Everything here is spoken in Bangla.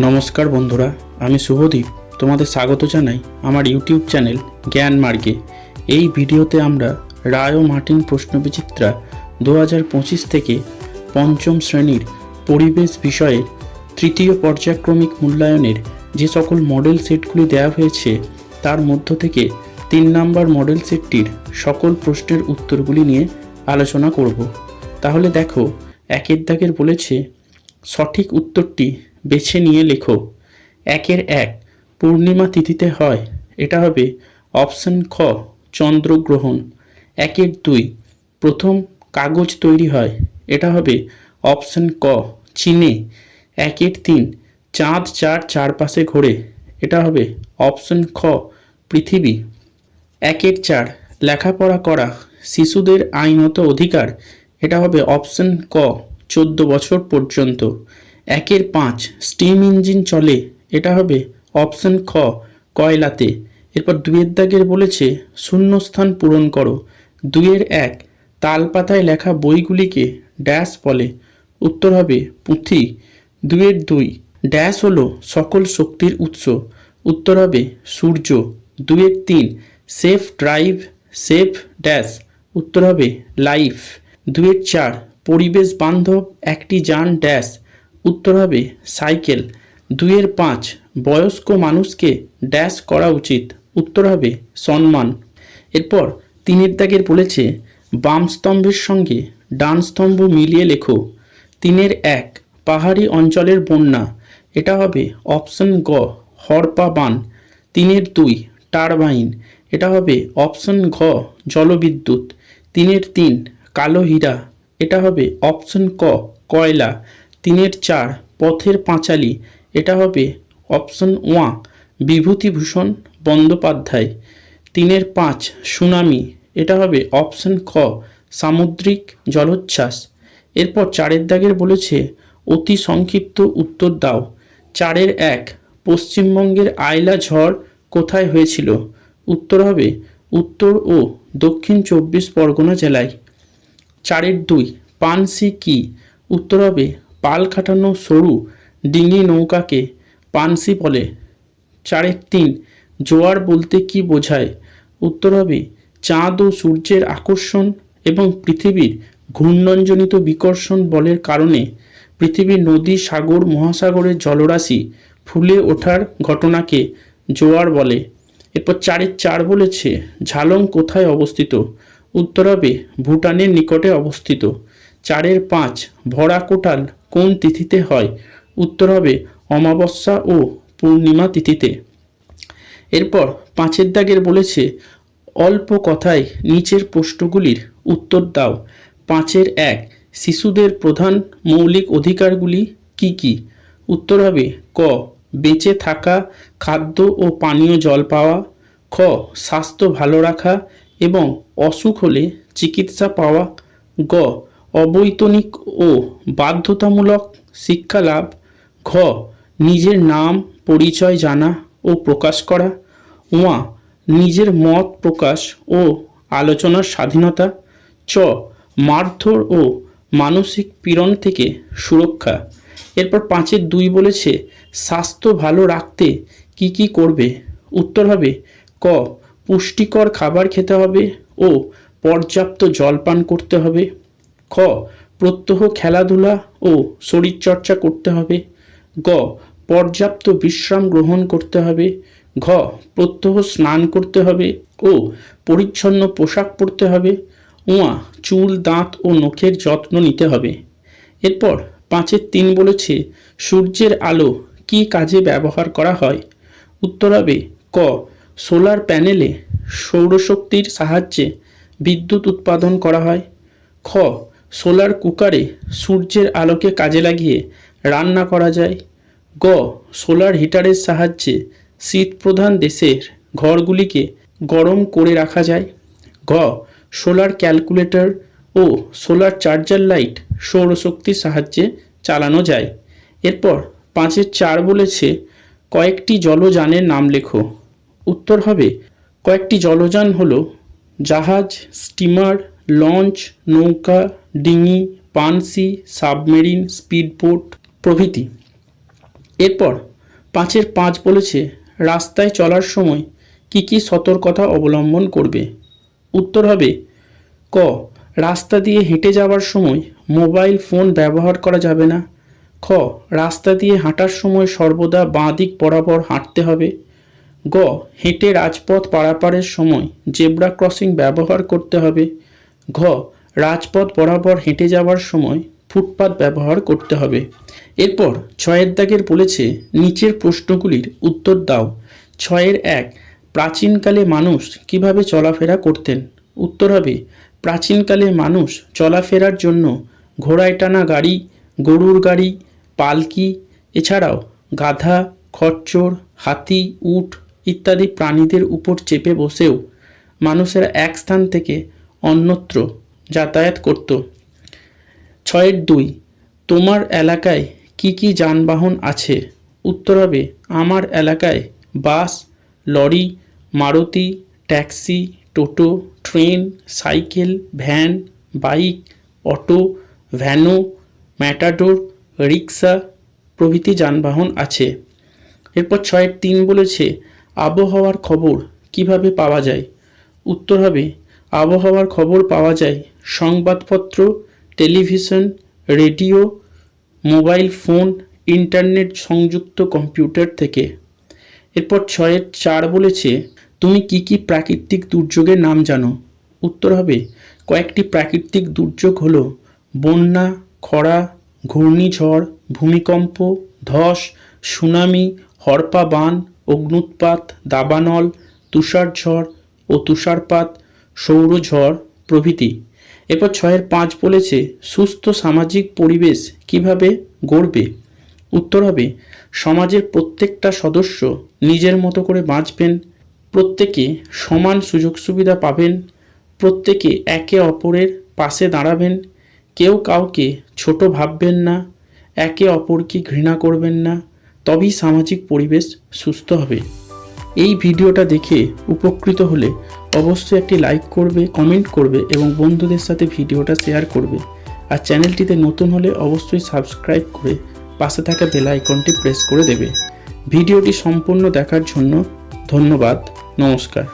নমস্কার বন্ধুরা, আমি শুভদীপ। তোমাদের স্বাগত জানাই আমার ইউটিউব চ্যানেল জ্ঞান মার্গে। এই ভিডিওতে আমরা রায় ও মার্টিন প্রশ্নবিচিত্রা দু হাজার পঁচিশ থেকে পঞ্চম শ্রেণির পরিবেশ বিষয়ের তৃতীয় পর্যায়ক্রমিক মূল্যায়নের যে সকল মডেল সেটগুলি দেওয়া হয়েছে, তার মধ্য থেকে তিন নম্বর মডেল সেটটির সকল প্রশ্নের উত্তরগুলি নিয়ে আলোচনা করব। তাহলে দেখো, একের দাগের বলেছে, সঠিক উত্তরটি বেছে নিয়ে লেখো। একের এক, পূর্ণিমা তিথিতে হয়। এটা হবে অপশন খ, চন্দ্রগ্রহণ। একের দুই, প্রথম কাগজ তৈরি হয়। এটা হবে অপশন ক, চীনে। একের তিন, চাঁদ চার চারপাশে ঘোরে। এটা হবে অপশন খ, পৃথিবী। একের চার, লেখাপড়া করা, শিশুদের আইনত অধিকার। এটা হবে অপশন ক, চোদ্দ বছর পর্যন্ত। একের পাঁচ স্টিম ইঞ্জিন চলে, এটা হবে অপশন খ, কয়লাতে। এরপর দুয়ের দাগের বলেছে, শূন্যস্থান পূরণ করো। দুয়ের এক, তালপাতায় লেখা বইগুলিকে ড্যাশ বলে। উত্তর হবে পুঁথি। দুয়ের দুই ড্যাশ হলো সকল শক্তির উৎস। উত্তর হবে সূর্য। দুয়ের তিন সেফ ড্রাইভ সেফ ড্যাশ উত্তর হবে লাইফ দুয়ের চার, পরিবেশ বান্ধব, একটি যান ড্যাশ উত্তর হবে, সাইকেল। দুয়ের পাঁচ, বয়স্ক মানুষকে ড্যাশ করা উচিত। উত্তর হবে, সম্মান। এরপর তিনের দাগের বলেছে, বাম স্তম্ভের সঙ্গে ডান স্তম্ভ মিলিয়ে লেখো। তিনের এক, পাহাড়ি অঞ্চলের বন্যা। এটা হবে অপশন গ, হরপা বান। তিনের দুই, টারবাইন। এটা হবে অপশন ঘ, জলবিদ্যুৎ। তিনের তিন, কালো হীরা। এটা হবে অপশন ক, কয়লা। তিনের চার, পথের পাঁচালী। এটা হবে অপশন ওয়া, বিভূতিভূষণ বন্দ্যোপাধ্যায়। তিনের পাঁচ, সুনামি। এটা হবে অপশন খ, সামুদ্রিক জলোচ্ছ্বাস। এরপর চারের দাগের বলেছে, অতি সংক্ষিপ্ত উত্তর দাও। চারের এক, পশ্চিমবঙ্গের আইলা ঝড় কোথায় হয়েছিল? উত্তর হবে উত্তর ও দক্ষিণ চব্বিশ পরগনা জেলায়। চারের দুই, পানসি কি? উত্তর হবে পাল খাটানো সরু ডিঙি নৌকাকে পানসি বলে। চারের তিন, জোয়ার বলতে কি বোঝায়? উত্তর হবে, চাঁদ ও সূর্যের আকর্ষণ এবং পৃথিবীর ঘূর্ণনজনিত বিকর্ষণ বলের কারণে পৃথিবীর নদী, সাগর, মহাসাগরের জলরাশি ফুলে ওঠার ঘটনাকে জোয়ার বলে। এরপর চারের চার বলেছে, ঝালং কোথায় অবস্থিত? উত্তর হবে, ভুটানের নিকটে অবস্থিত। চারের পাঁচ ভরা কোটাল কোন তিথিতে হয়? উত্তর হবে অমাবস্যা ও পূর্ণিমা তিথিতে। এরপর পাঁচের দাগের বলেছে, অল্প কথায় নিচের প্রশ্নগুলির উত্তর দাও। পাঁচের এক, শিশুদের প্রধান মৌলিক অধিকারগুলি কি কি? উত্তর হবে, ক, বেঁচে থাকা, খাদ্য ও পানীয় জল পাওয়া, খ, স্বাস্থ্য ভালো রাখা এবং অসুখ হলে চিকিৎসা পাওয়া, গ অবৈতনিক ও বাধ্যতামূলক শিক্ষা লাভ, ঘ, নিজের নাম, পরিচয় জানা ও প্রকাশ করা ওয়া নিজের মত প্রকাশ ও আলোচনার স্বাধীনতা, চ, মারধর ও মানসিক পীড়ন থেকে সুরক্ষা। এরপর পাঁচের দুই বলেছে, স্বাস্থ্য ভালো রাখতে কি কি করবে? উত্তর হবে, ক, পুষ্টিকর খাবার খেতে হবে ও পর্যাপ্ত জল পান করতে হবে। খ, প্রত্যহ খেলাধুলা ও শরীরচর্চা করতে হবে। গ, পর্যাপ্ত বিশ্রাম গ্রহণ করতে হবে। ঘ, প্রত্যহ স্নান করতে হবে ও পরিচ্ছন্ন পোশাক পরতে হবে। উয়া, চুল, দাঁত ও নখের যত্ন নিতে হবে। এরপর পাঁচের তিন বলেছে, সূর্যের আলো কি কাজে ব্যবহার করা হয়? উত্তর হবে, ক, সোলার প্যানেলে সৌরশক্তির সাহায্যে বিদ্যুৎ উৎপাদন করা হয়। খ সোলার কুকারে সূর্যের আলোকে কাজে লাগিয়ে রান্না করা যায়। গ, সোলার হিটারের সাহায্যে শীতপ্রধান দেশের ঘরগুলিকে গরম করে রাখা যায়। ঘ, সোলার ক্যালকুলেটর ও সোলার চার্জার লাইট সৌরশক্তির সাহায্যে চালানো যায়। এরপর পাঁচের চার বলেছে, কয়েকটি জলযানের নাম লেখো। উত্তর হবে, কয়েকটি জলযান হলো জাহাজ, স্টিমার, লঞ্চ, নৌকা ডিঙি, পানসি, সাবমেরিন, স্পিডবোট প্রভৃতি। এরপর পাঁচের পাঁচ বলেছে, রাস্তায় চলার সময় কি কি সতর্কতা অবলম্বন করবে? উত্তর হবে, ক, রাস্তা দিয়ে হেঁটে যাওয়ার সময় মোবাইল ফোন ব্যবহার করা যাবে না। খ, রাস্তা দিয়ে হাঁটার সময় সর্বদা বাঁ দিক বরাবর হাঁটতে হবে। গ, হেঁটে রাজপথ পারাপারের সময় জেব্রা ক্রসিং ব্যবহার করতে হবে। ঘ রাজপথ বরাবর হেঁটে যাওয়ার সময় ফুটপাত ব্যবহার করতে হবে। এরপর ছয়ের দাগের বলেছে, নিচের প্রশ্নগুলির উত্তর দাও। ছয়ের এক, প্রাচীনকালে মানুষ কীভাবে চলাফেরা করতেন? উত্তর হবে, প্রাচীনকালে মানুষ চলাফেরার জন্য ঘোড়ায় টানা গাড়ি, গরুর গাড়ি, পালকি, এছাড়াও গাধা, খচ্চর, হাতি, উট ইত্যাদি প্রাণীদের উপর চেপে বসেও মানুষেরা এক স্থান থেকে অন্যত্র যাতায়াত করত। ছয়ের দুই, তোমার এলাকায় কি কি যানবাহন আছে? উত্তর হবে, আমার এলাকায় bus, lorry, Maruti, taxi, toto, train, cycle, van, bike, auto ভ্যানো matador, rickshaw প্রভৃতি যানবাহন আছে। এরপর ছয়ের তিন বলেছে, আবহাওয়ার খবর কীভাবে পাওয়া যায়? উত্তর হবে, আবহাওয়ার খবর পাওয়া যায় সংবাদপত্র, television, radio, mobile phone, internet সংযুক্ত কম্পিউটার থেকে। এরপর ছয়ের চার বলেছে, তুমি কি কি প্রাকৃতিক দুর্যোগের নাম জানো? উত্তর হবে, কয়েকটি প্রাকৃতিক দুর্যোগ হলো বন্যা, খরা, ঘূর্ণিঝড়, ভূমিকম্প, ধস, সুনামি হরপা বান অগ্নুৎপাত, দাবানল, তুষারঝড় ও তুষারপাত, সৌরঝড় প্রভৃতি। এরপর ছয়ের পাঁচ বলেছে, সুস্থ সামাজিক পরিবেশ কীভাবে গড়বে? উত্তর হবে, সমাজের প্রত্যেকটা সদস্য নিজের মতো করে বাঁচবেন, প্রত্যেকে সমান সুযোগ সুবিধা পাবেন, প্রত্যেকে একে অপরের পাশে দাঁড়াবেন, কেউ কাউকে ছোট ভাববেন না, একে অপরকে ঘৃণা করবেন না, তবেই সামাজিক পরিবেশ সুস্থ হবে। এই ভিডিওটা দেখে উপকৃত হলে অবশ্যই একটি লাইক করবে কমেন্ট করবে এবং বন্ধুদের সাথে ভিডিওটা শেয়ার করবে। আর চ্যানেলটিতে নতুন হলে অবশ্যই সাবস্ক্রাইব করে পাশে থাকা বেল আইকনটি প্রেস করে দেবে। ভিডিওটি সম্পূর্ণ দেখার জন্য ধন্যবাদ, নমস্কার।